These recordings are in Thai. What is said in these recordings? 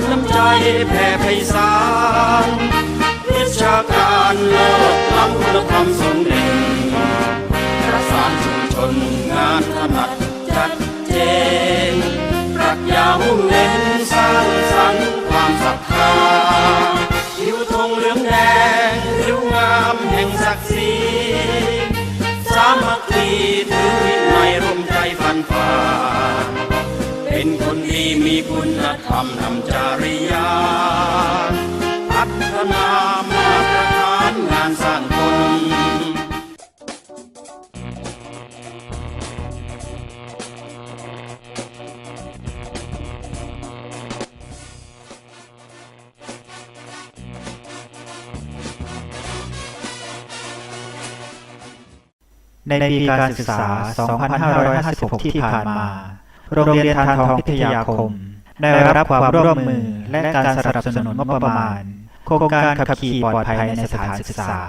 ดน้ำใจแผ่ไพศาลวิชาการเลิศล้ำคุณธรรมสมเด็จประสานชุมชนงานถนัดชัดเจนปรัชญามุ่งเน้นสร้างสรรค์ความศรัทธาผิวธงเหลืองแดงริ้วงามแห่งศักดิ์ศรีสามัคคีถือวินัยร่วมใจฟันฝ่า เป็นคนดีมีคุณธรรมนำจริยา พัฒนามาตรฐานงานสร้างคนในปีการศึกษา 2556 ที่ผ่านมา โรงเรียนทานทองพิทยาคม ได้รับความร่วมมือและการสนับสนุนงบประมาณ โครงการขับขี่ปลอดภัยในสถานศึกษา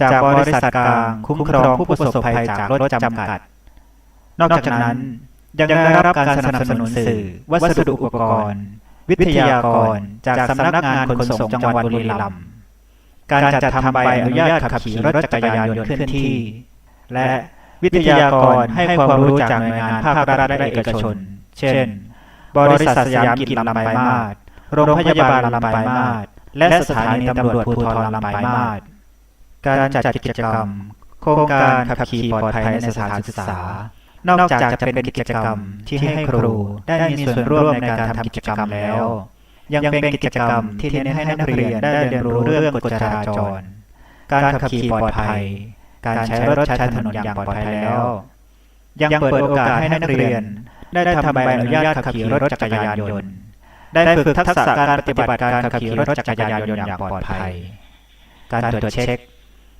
จากบริษัทกลางคุ้มครองผู้ประสบภัยจากรถจำกัด นอกจากนั้นยังได้รับการสนับสนุนสื่อ วัสดุอุปกรณ์ วิทยากร จากสำนักงานขนส่งจังหวัดบุรีรัมย์การจัดทำใบอนุญาตขับขี่รถจักรยานยนต์เคลื่อนที่ และ วิทยากรให้ความรู้จากหน่วยงานภาครัฐและเอกชน เช่น บริษัทสยามกิจลำปายมาศโรงพยาบาลลำปายมาศและสถานีตำรวจภูธรลำปายมาศการจัดกิจกรรม โครงการขับขี่ปลอดภัยในสถานศึกษา นอกจากจะเป็นกิจกรรมที่ให้ครูได้มีส่วนร่วมในการทำกิจกรรมแล้ว ยังเป็นกิจกรรมที่เน้นให้นักเรียนได้เรียนรู้เรื่องกฎจราจร การขับขี่ปลอดภัย การใช้รถใช้ถนนอย่างปลอดภัยแล้ว ยังเปิดโอกาสให้นักเรียน ได้ทำใบอนุญาตขับขี่รถจักรยานยนต์ ได้ฝึกทักษะการปฏิบัติการขับขี่รถจักรยานยนต์อย่างปลอดภัย การตรวจเช็ค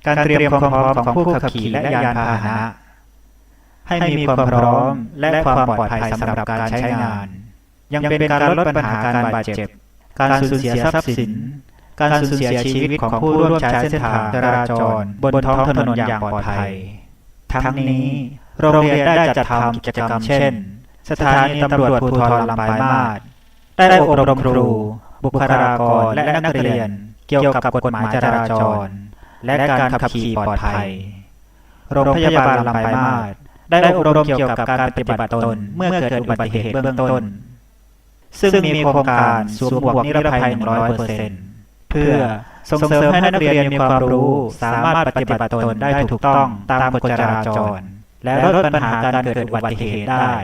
การเตรียมความพร้อมของผู้ขับขี่และยานพาหนะ ให้มีความพร้อมและความปลอดภัยสำหรับการใช้งาน ยังเป็นการลดปัญหาการบาดเจ็บ การสูญเสียทรัพย์สิน การสูญเสียชีวิตของผู้ร่วมใช้เส้นทางจราจร บนท้องถนนอย่างปลอดภัย ทั้งนี้โรงเรียนได้จัดทำกิจกรรมเช่น สถานีตำรวจภูธรลำปายมาศได้อบรมครู บุคลากรและนักเรียน เกี่ยวกับกฎหมายจราจร และการขับขี่ปลอดภัย โรงพยาบาลลำปายมาศได้อบรมเกี่ยวกับการปฏิบัติตนเมื่อเกิดอุบัติเหตุเบื้องต้น ซึ่งมีโครงการสวมหมวกนิรภัย100%เพื่อส่งเสริมให้นักเรียนมีความรู้สามารถปฏิบัติตนได้ถูกต้องตามกฎจราจร และลดปัญหาการเกิดอุบัติเหตุได้